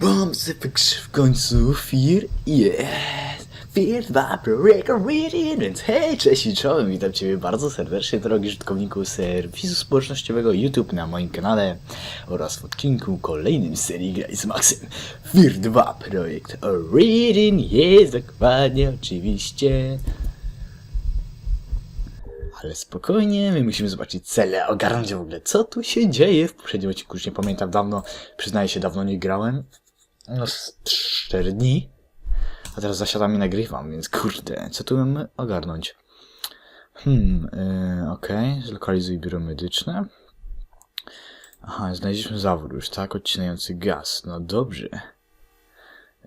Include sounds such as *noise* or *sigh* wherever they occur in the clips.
Bum, sypek w końcu Fear jest! Fear 2 Pro Record więc hej, cześć i czołem, witam Ciebie bardzo serdecznie, drogi użytkowniku serwisu społecznościowego YouTube na moim kanale oraz w odcinku kolejnym serii Graj z Maxem. Fear 2 Projekt Reading jest dokładnie oczywiście ale spokojnie, my musimy zobaczyć cele, ogarnąć w ogóle, co tu się dzieje. W poprzednim odcinku już nie pamiętam dawno, przyznaję się, dawno nie grałem. No, z 4 dni. A teraz zasiadam i nagrywam, więc kurde, co tu mamy ogarnąć? Hmm, yy, okej, okay. zlokalizuj biuro medyczne. Aha, znaleźliśmy zawód już, tak? Odcinający gaz. No dobrze.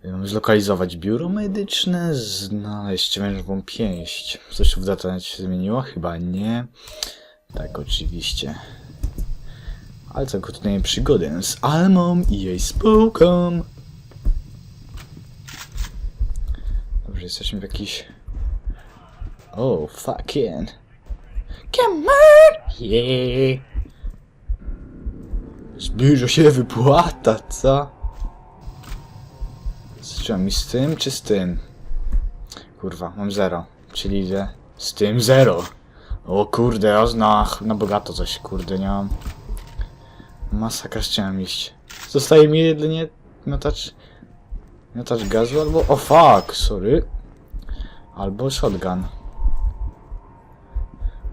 Mam zlokalizować biuro medyczne, znaleźć mężową pięść. Coś w datanecie się zmieniło? Chyba nie. Tak, oczywiście. Ale co kontynuujemy przygodę z Almą i jej spółką. Dobrze, jesteśmy w jakiś... Oh, fucking. Come on! Yeah! Zbliża się wypłata, co? Czy mi z tym, czy z tym? Kurwa, mam zero. Czyli idę z tym zero. O kurde, oznach na bogato coś, kurde, nie mam. Masakra, chciałem iść. Zostaje mi jedynie miotacz... Miotacz gazu albo... O fuck, sorry. Albo shotgun.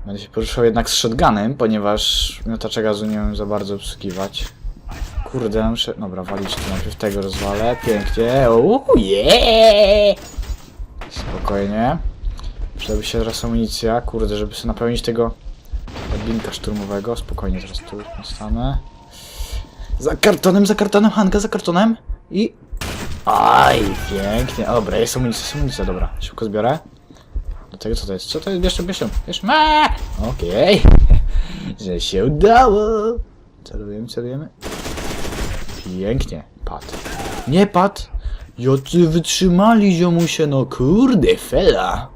Będę się poruszał jednak z shotgunem, ponieważ miotacza gazu nie wiem za bardzo obsługiwać. Kurde, muszę... Dobra, walić tu najpierw tego rozwalę. Pięknie. Uuu, yeah! Spokojnie. Przydałaby się teraz amunicja, kurde, żeby sobie napełnić tego odbinka szturmowego. Spokojnie, teraz tu stanę. Za kartonem, za kartonem, Hanka, za kartonem. I... Aj, pięknie. Dobra, jest amunicja, jest amunicja, dobra. Szybko zbiorę. Do tego co to jest? Co to jest? Bierz, bierz, bierz. Okej. *laughs* Że się udało. Celujemy, celujemy. Pięknie. Pad. Nie pad! Jacy wytrzymali ziomusie, no kurde, fela!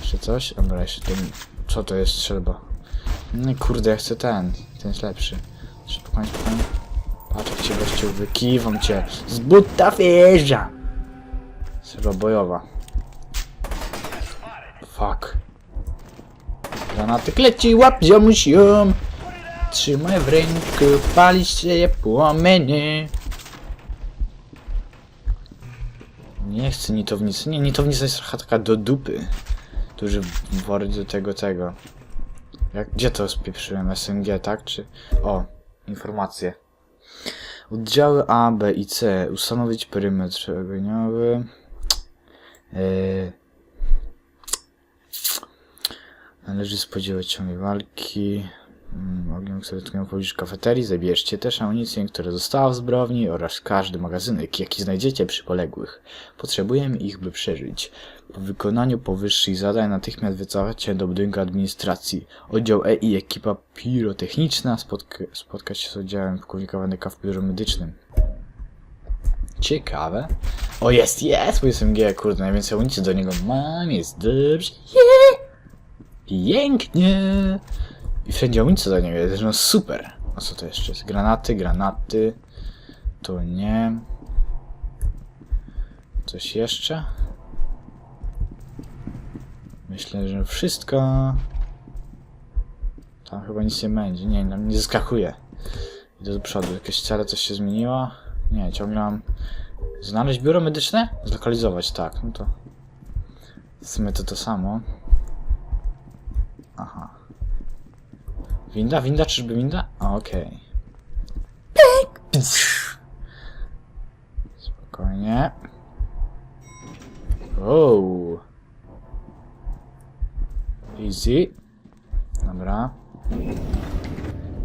Jeszcze coś? Dobra, jeszcze ten... Co to jest trzeba? No kurde, ja chcę ten. Ten jest lepszy. Spokojnie, spokojnie. Patrz cię gościu, wykiwam cię. Z buta wjeżdża! Serwa bojowa. Fuck. Granaty kleci, łap ziomuś ją! Trzymaj w ręku, palić się płomienie. Nie chcę nitownicy. Nie, nitownica jest trochę taka do dupy. Duży wor do tego, tego. Jak, gdzie to spieprzyłem? SNG, tak? Czy... O, informacje. Oddziały A, B i C. Ustanowić perymetr ogniowy. Yy... Należy spodziewać ciągłej walki. Ogień, które tkwią w pobliżu kafeterii, zabierzcie też amunicję, która została w zbrowni oraz każdy magazynek, jaki znajdziecie przy poległych. Potrzebujemy ich, by przeżyć. Po wykonaniu powyższych zadań natychmiast wycofać się do budynku administracji. Oddział E i ekipa pirotechniczna spotka się z oddziałem pułkownikowanego w biurze medycznym. Ciekawe. O, jest, jest! Mój SMG, kurde, najwięcej amunicji do niego mam, jest dobrze. Yeah! Pięknie! I wszędzie amunicja do niego jest, no super. A co to jeszcze jest? Granaty, granaty. Tu nie. Coś jeszcze? Myślę, że wszystko. Tam chyba nic nie będzie. Nie, nam nie zaskakuje. Idę do przodu. Jakieś cele coś się zmieniło? Nie, ciągle mam... Znaleźć biuro medyczne? Zlokalizować, tak. No to... W sumie to to samo. Aha. Winda? Winda? Czyżby winda? Okej. Okay. Spokojnie. Oh. Easy. Dobra.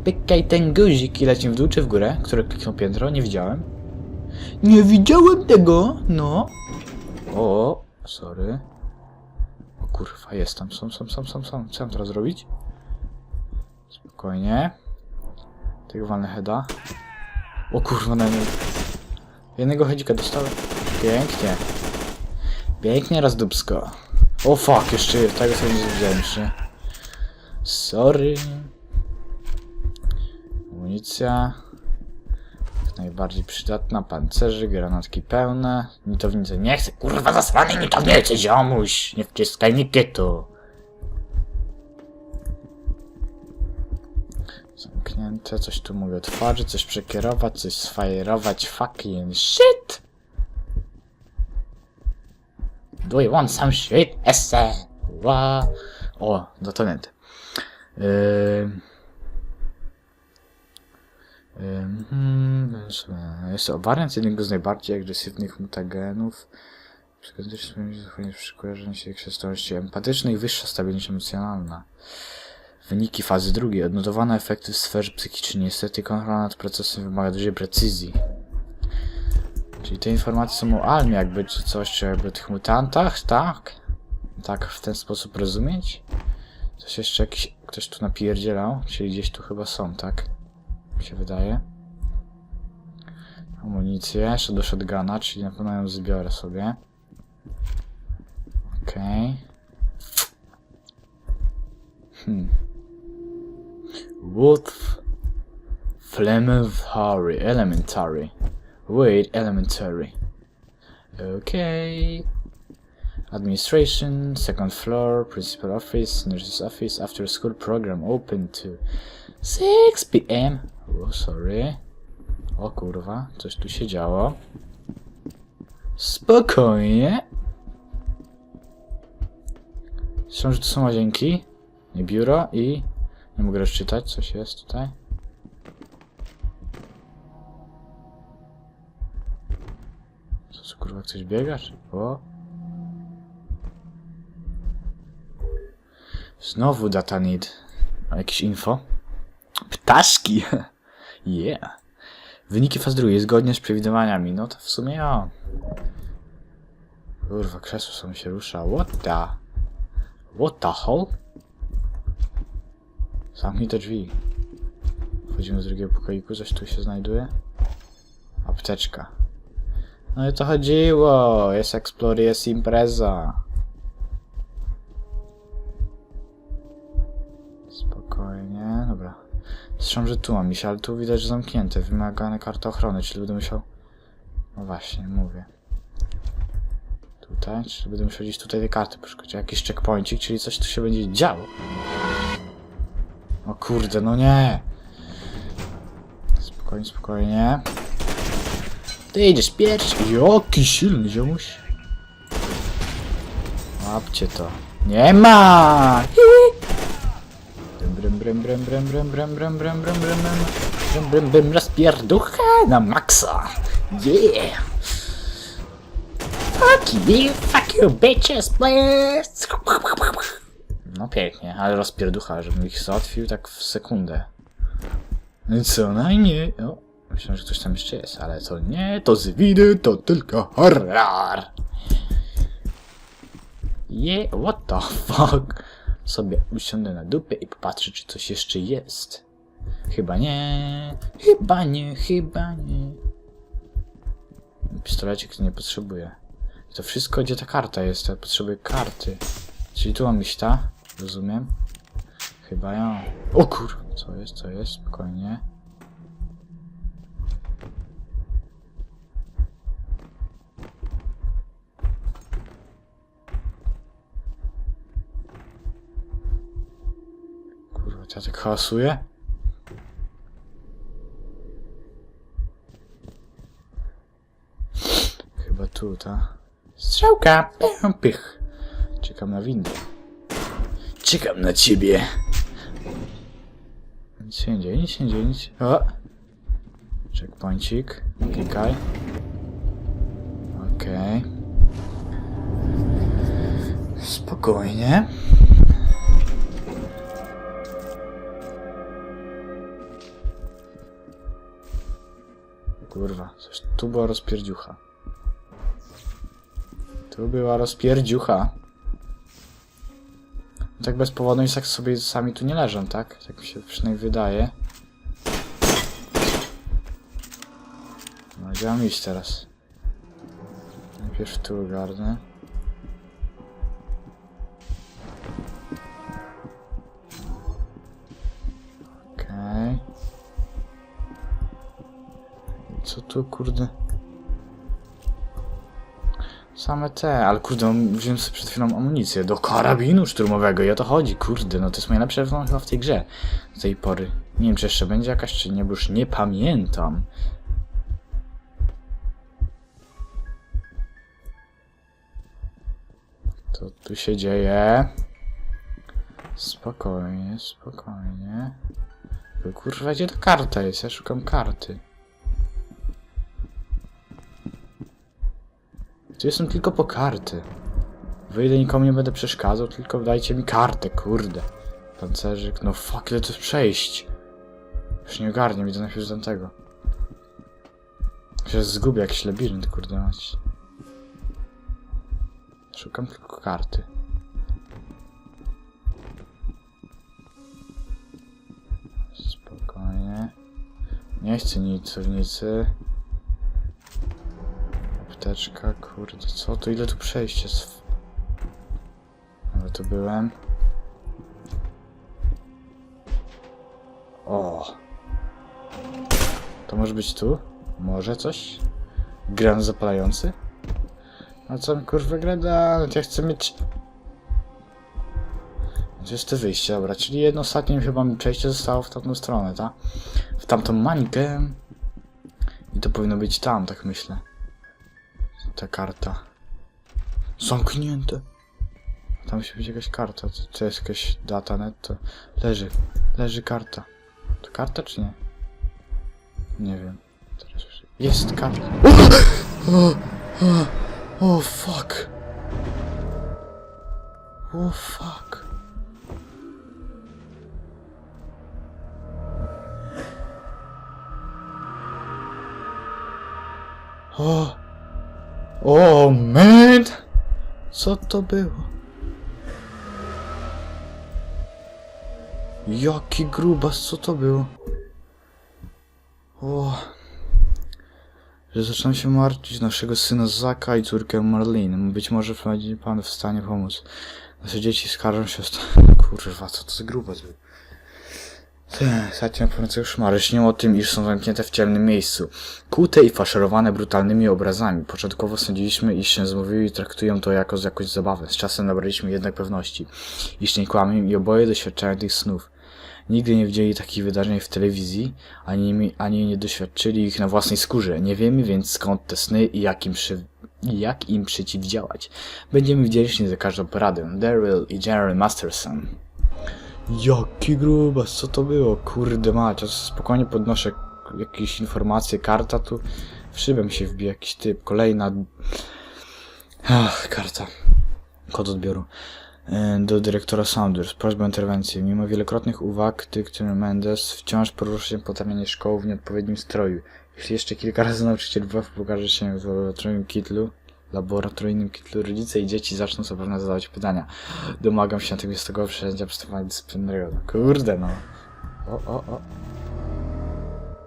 Pykaj ten guzik i lecimy w dół czy w górę? Które kliknął piętro? Nie widziałem. Nie widziałem tego! No. O, sorry. O kurwa, jest tam. Są, są, są, są, są. Co mam teraz zrobić? Spokojnie. Tego walnę heada. O kurwa, na Jednego headzika dostałem. Pięknie. Pięknie raz dubsko. O fuck, jeszcze tego sobie nie widziałem jeszcze. Sorry. Amunicja. Jak najbardziej przydatna. Pancerzy, granatki pełne. Nitownice nie chcę. Kurwa zasrany nitownicy, ziomuś! Nie wciskaj mi Zamknięte, coś tu mogę otworzyć, coś przekierować, coś sfajerować. Fucking shit! Do you want some shit? Esse! Ła. O, dotonęty. Yy... Hmm, Jest to wariant jednego z najbardziej agresywnych mutagenów. Przekazuje swoim zachowaniem przy kojarzeniu się kształtowości empatycznej i wyższa stabilność emocjonalna. Wyniki fazy drugiej. Odnotowane efekty w sferze psychicznej. Niestety kontrola nad procesem wymaga dużej precyzji. Czyli te informacje są o Almie jakby, czy coś, czy jakby tych mutantach, tak? Tak w ten sposób rozumieć? Coś jeszcze jakiś, ktoś tu napierdzielał, czyli gdzieś tu chyba są, tak? Mi się wydaje. Amunicję, jeszcze do shotguna, czyli na pewno ją zbiorę sobie. Okej. Hmm. Wolf Flammatory Elementary. Wait, Elementary. Okay. Administration, second floor, principal office, nurse's office, after school program open to 6 p.m. Oh, sorry. O kurwa, coś tu się działo. Spokojnie. Są, że to są łazienki, nie biuro i... Nie mogę rozczytać, coś jest tutaj. Co, kurwa, ktoś biega, czy... O. Znowu data need. A jakieś info? Ptaszki! *laughs* yeah. Wyniki faz drugiej zgodnie z przewidywaniami. No to w sumie ja. Kurwa, krzesło sobie się rusza. What the... What the hell? Zamknij te drzwi. Wchodzimy z drugiego pokoiku, coś tu się znajduje. Apteczka. No i to chodziło. Jest Explory, jest impreza. Spokojnie, dobra. Słyszałem, że tu mam iść, ale tu widać, że zamknięte. Wymagane karty ochrony, czyli będę musiał... No właśnie, mówię. Tutaj, czyli będę musiał gdzieś tutaj te karty poszukać. Jakiś checkpointik, czyli coś tu się będzie działo. Kurde, no nie! Spokojnie, spokojnie. Ty idziesz pierwszy. Jaki silny ziomuś. Łapcie to. Nie ma! Brym, brym, brym, brym, brym, brym, brym, brym, brym, brym, brym, brym, brym, brym, rozpierducha na maksa. Yeah! Fuck you, fuck you bitches, please! No pięknie, ale rozpierducha, żebym ich załatwił tak w sekundę. Co najmniej. O, myślałem, że ktoś tam jeszcze jest, ale to nie, to z widy, to tylko horror. Yeah, what the fuck? Sobie usiądę na dupę i popatrzę, czy coś jeszcze jest. Chyba nie, chyba nie, chyba nie. Pistolecik nie potrzebuję. To wszystko, gdzie ta karta jest, ja potrzebuję karty. Czyli tu mam iść ta? Rozumiem. Chyba ja. O kur... Co jest, co jest? Spokojnie. Kurwa, ja tak hałasuję? Chyba tu, ta. Strzałka! Pych. Czekam na windę. Czekam na ciebie. Nic się dzieje, nic się dzieje, nic. O! Klikaj. Okej. Spokojnie. Kurwa, coś tu była rozpierdziucha. Tu była rozpierdziucha. Tak bez powodu i tak sobie sami tu nie leżą, tak? Tak mi się przynajmniej wydaje. No gdzie mam iść teraz? Najpierw tu ogarnę. Okej. Co tu, kurde? Same te, ale kurde, wziąłem sobie przed chwilą amunicję do karabinu szturmowego i o to chodzi, kurde, no to jest moja najlepsza broń chyba w tej grze z tej pory. Nie wiem, czy jeszcze będzie jakaś, czy nie, bo już nie pamiętam. Co tu się dzieje? Spokojnie, spokojnie. Kurwa, gdzie ta karta jest? Ja szukam karty. Tu jestem tylko po karty. Wyjdę, nikomu nie będę przeszkadzał, tylko dajcie mi kartę, kurde. Pancerzyk, no fuck, ile jest przejść. Już nie ogarnię, idę najpierw do tego. Się zgubię jakiś labirynt, kurde mać. Szukam tylko karty. Spokojnie. Nie chcę nicownicy. Apteczka, kurde, co to? Ile tu przejść jest? Ale tu byłem. O! To może być tu? Może coś? Granat zapalający? A co mi kurwa granat? Ja chcę mieć... Gdzie jest to wyjście? Dobra, czyli jedno ostatnie chyba mi przejście zostało w tamtą stronę, tak? W tamtą mańkę. I to powinno być tam, tak myślę. Ta karta. Zamknięte. Tam musi być jakaś karta. To, to jest jakaś data net. To leży. Leży karta. To karta czy nie? Nie wiem. Teraz już... Jest karta. O, o, o fuck. O fuck. O. O, man! Co to było? Jaki grubas, co to było? O. Że zaczynam się martwić naszego syna Zaka i córkę Marlene. Być może będzie pan w stanie pomóc. Nasze dzieci skarżą się... *laughs* Kurwa, co to za grubas był? Już szmary śnią o tym, iż są zamknięte w ciemnym miejscu. Kute i faszerowane brutalnymi obrazami. Początkowo sądziliśmy, iż się zmówiły i traktują to jako jakąś zabawę. Z czasem nabraliśmy jednak pewności, iż nie kłamią i oboje doświadczają tych snów. Nigdy nie widzieli takich wydarzeń w telewizji, ani, ani nie doświadczyli ich na własnej skórze. Nie wiemy więc skąd te sny i jak im, przy, jak im przeciwdziałać. Będziemy wdzięczni za każdą poradę. Daryl i Jerry Masterson. Jaki grubas, co to było? Kurde ja spokojnie podnoszę jakieś informacje, karta tu w szybę się wbije jakiś typ, kolejna Ach, karta kod odbioru E, do dyrektora Saunders, prośba o interwencję. Mimo wielokrotnych uwag, dyktor Mendes wciąż porusza się po terenie szkoły w nieodpowiednim stroju. Jeśli jeszcze kilka razy nauczyciel WF pokaże się w laboratoryjnym kitlu, laboratoryjnym kitlu, rodzice i dzieci zaczną pewnie zadawać pytania. Domagam się natychmiastowego wszczęcia postępowania dyscyplinarnego. No Kurde no. O, o, o.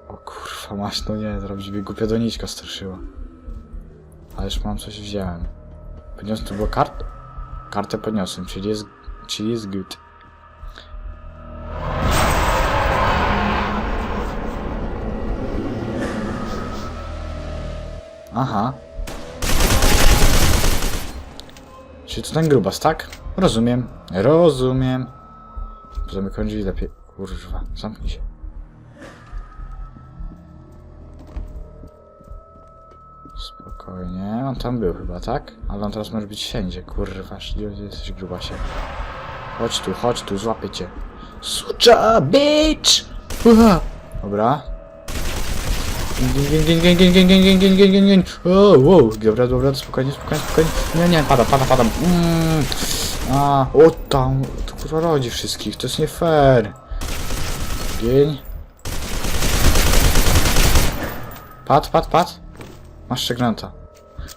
O kurwa, masz, no nie, zrobić mi głupia doniczka straszyła. Ale już mam coś wziąłem. Podniosłem, to była karta? Kartę podniosłem, czyli jest, czyli jest good. Aha. Czyli to ten grubas, tak? Rozumiem. Rozumiem. Zamykam drzwi lepiej. Kurwa, zamknij się. Spokojnie. On tam był chyba, tak? Ale on teraz może być wszędzie. Kurwa, gdzie jesteś grubasie? Chodź tu, chodź tu, złapię cię. Sucza, bitch! Uha. Dobra. Gin, gin, gin, gin. Dobra, dobra, spokojnie, spokojnie, spokojnie. Nie, nie, pada, pada, padam. Mm. A, o tam. To kurwa rodzi wszystkich, to jest nie fair. Gień. Pad, pad, pad. Masz jeszcze granata.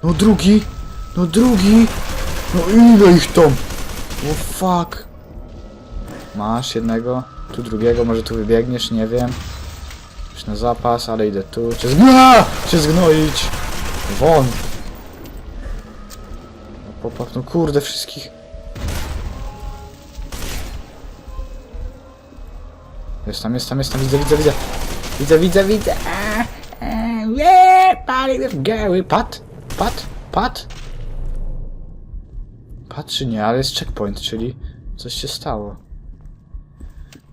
No drugi! No drugi! No ile ich tam? O fuck. Masz jednego, tu drugiego, może tu wybiegniesz, nie wiem. Już na zapas, ale idę tu. Cię zgna! Cię zgnoić! Won! No, no kurde, wszystkich. Jest tam, jest tam, jest tam, widzę, widzę, widzę. Widzę, widzę, widzę. Gary. Pat? Pat? Pat? Pat czy nie, ale jest checkpoint, czyli coś się stało.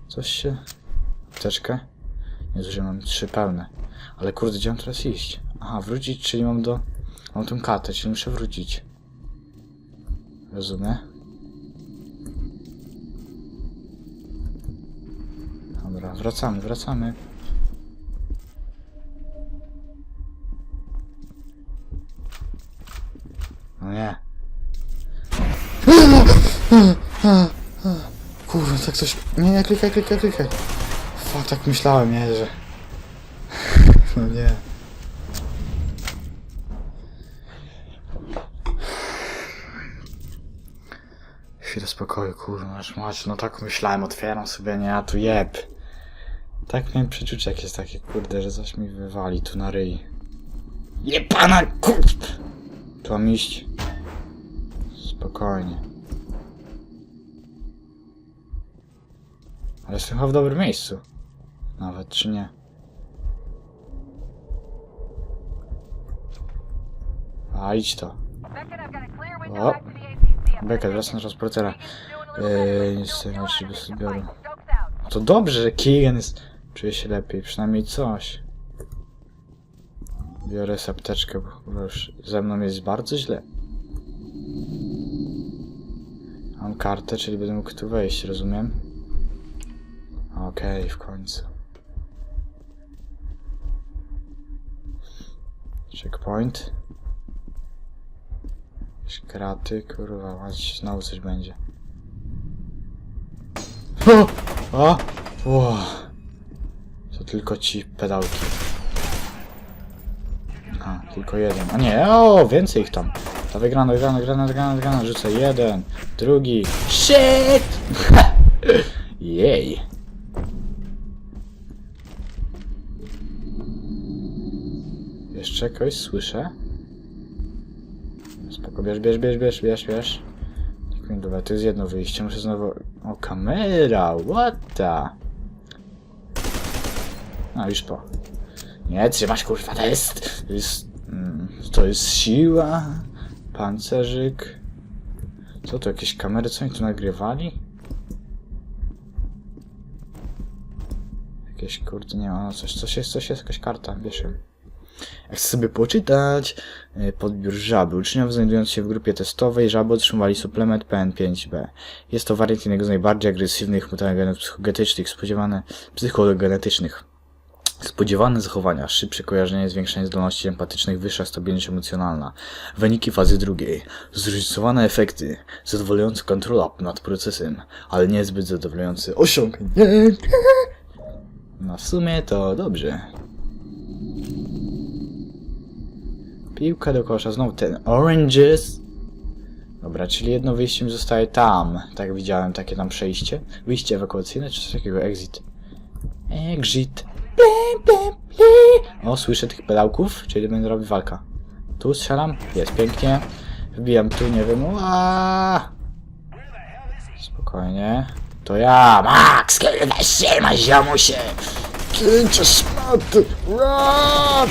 Coś się... Apteczkę? Nie, że mam trzy pełne. Ale kurde, gdzie mam teraz iść? Aha, wrócić, czyli mam do... Mam tą kartę, czyli muszę wrócić. Rozumiem. Dobra, wracamy, wracamy. No nie. Kurwa, tak coś... Nie, nie, klikaj, klikaj, klikaj. Fuck, tak myślałem, nie, że... *laughs* No nie. Chwilę spokoju, kurwa, aż mać, no tak myślałem, otwieram sobie, nie, a tu jeb. Tak miałem przeczucie jakieś takie, kurde, że coś mi wywali tu na ryj. Jebana, kurwa! Tu mam iść. Spokojnie. Ale jestem chyba w dobrym miejscu. Nawet, czy nie? A, idź to. O, Beckett, wracam do transportera. Eee, nic z tego, czy bez odbioru. To dobrze, że Keegan jest... Czuje się lepiej, przynajmniej coś. Biorę sobie apteczkę, bo już ze mną jest bardzo źle. Mam kartę, czyli będę mógł tu wejść, rozumiem? Okej, w końcu. Checkpoint. Jakieś kraty, kurwa, mać, znowu coś będzie. O! O! o. To tylko ci pedałki. A, tylko jeden. A nie, o, więcej ich tam. Ta wygrana, wygrana, wygrana, wygrana, wygrana. Rzucę jeden, drugi. Shit! *laughs* Jej. Jeszcze kogoś słyszę? Spoko, bierz, bierz, bierz, bierz, bierz, bierz. Dobra, to jest jedno wyjście, muszę znowu... O, kamera, what the... No, już po. Nie, trzymać, kurwa, to jest... To jest... mm, To jest siła... Pancerzyk... Co to, jakieś kamery, co oni tu nagrywali? Jakieś, kurde, nie ma, no coś, coś jest, coś jest, jakaś karta, bierz ją. Chcę sobie poczytać, e, podbiór żaby. Uczniowie znajdując się w grupie testowej żaby otrzymywali suplement PN5B. Jest to wariant jednego z najbardziej agresywnych mutagenów psychogenetycznych, spodziewane psychogenetycznych. Spodziewane zachowania, szybsze kojarzenie, zwiększenie zdolności empatycznych, wyższa stabilność emocjonalna. Wyniki fazy drugiej. Zróżnicowane efekty, zadowalająca kontrola nad procesem, ale niezbyt zadowalający osiągnięcie. No w sumie to dobrze. Piłka do kosza, znowu ten oranges. Dobra, czyli jedno wyjście mi zostaje tam. Tak widziałem, takie tam przejście. Wyjście ewakuacyjne, czy coś takiego, exit. Exit. O, słyszę tych pedałków, czyli będę robić walka. Tu strzelam, jest pięknie. Wbijam tu, nie wiem! Spokojnie. To ja, Max, kiedy się ma ziomusie. Pięcie szmaty. Ua!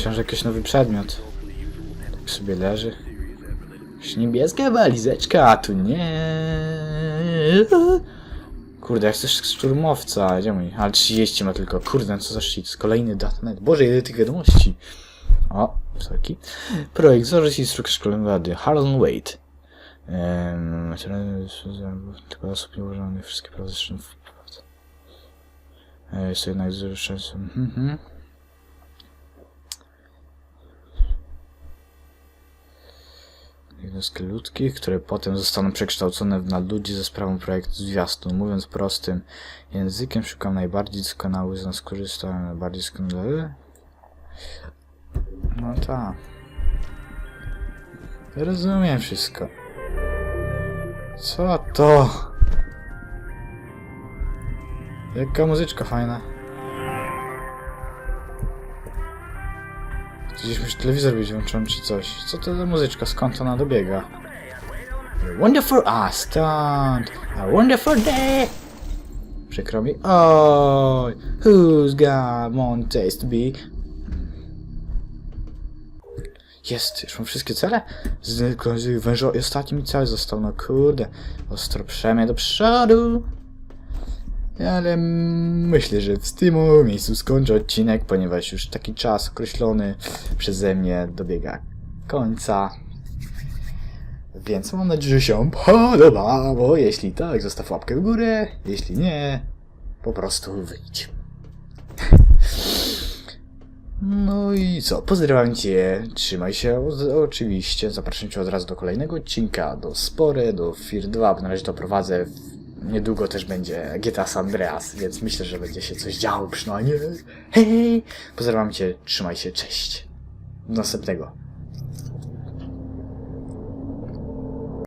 Myślałem, że jakiś nowy przedmiot. Tak sobie leży. Jakaś niebieska walizeczka, a tu nie. Kurde, jak chcesz szturmowca, gdzie mój? Ale 30 ma tylko. Kurde, co za shit. Kolejny datnet. Boże, ile tych wiadomości. O, sorki. Projekt Zorys Instrukcja Szkolenia Rady. Harlan Wade. Ehm, tylko osób nieułożonych, wszystkie prawa zresztą w E, Jest to jednak zresztą. Jednostki ludzkich, które potem zostaną przekształcone w nadludzi ze sprawą projektu zwiastun. Mówiąc prostym językiem, szukam najbardziej doskonały z nas korzystałem, najbardziej doskonały. No tak. Rozumiem wszystko. Co to? Jaka muzyczka fajna. Gdzieś musi telewizor być włączony czy coś. Co to za muzyczka? Skąd ona dobiega? A wonderful... A, stąd! A wonderful day! Przykro mi. Oj, who's got one taste be? Jest, już mam wszystkie cele? Z, z wężo... i ostatni mi cel został, no kurde. Ostro przemie do przodu. Ale myślę, że w tym miejscu skończę odcinek, ponieważ już taki czas określony przeze mnie dobiega końca. Więc mam nadzieję, że się podobało. Jeśli tak, zostaw łapkę w górę. Jeśli nie, po prostu wyjdź. No i co? Pozdrawiam Cię, trzymaj się oczywiście. Zapraszam Cię od razu do kolejnego odcinka, do Spory, do Fear 2, bo na razie to prowadzę. Niedługo też będzie GTA San Andreas, więc myślę, że będzie się coś działo przynajmniej. Hej! Pozdrawiam Cię, trzymaj się, cześć. Do następnego.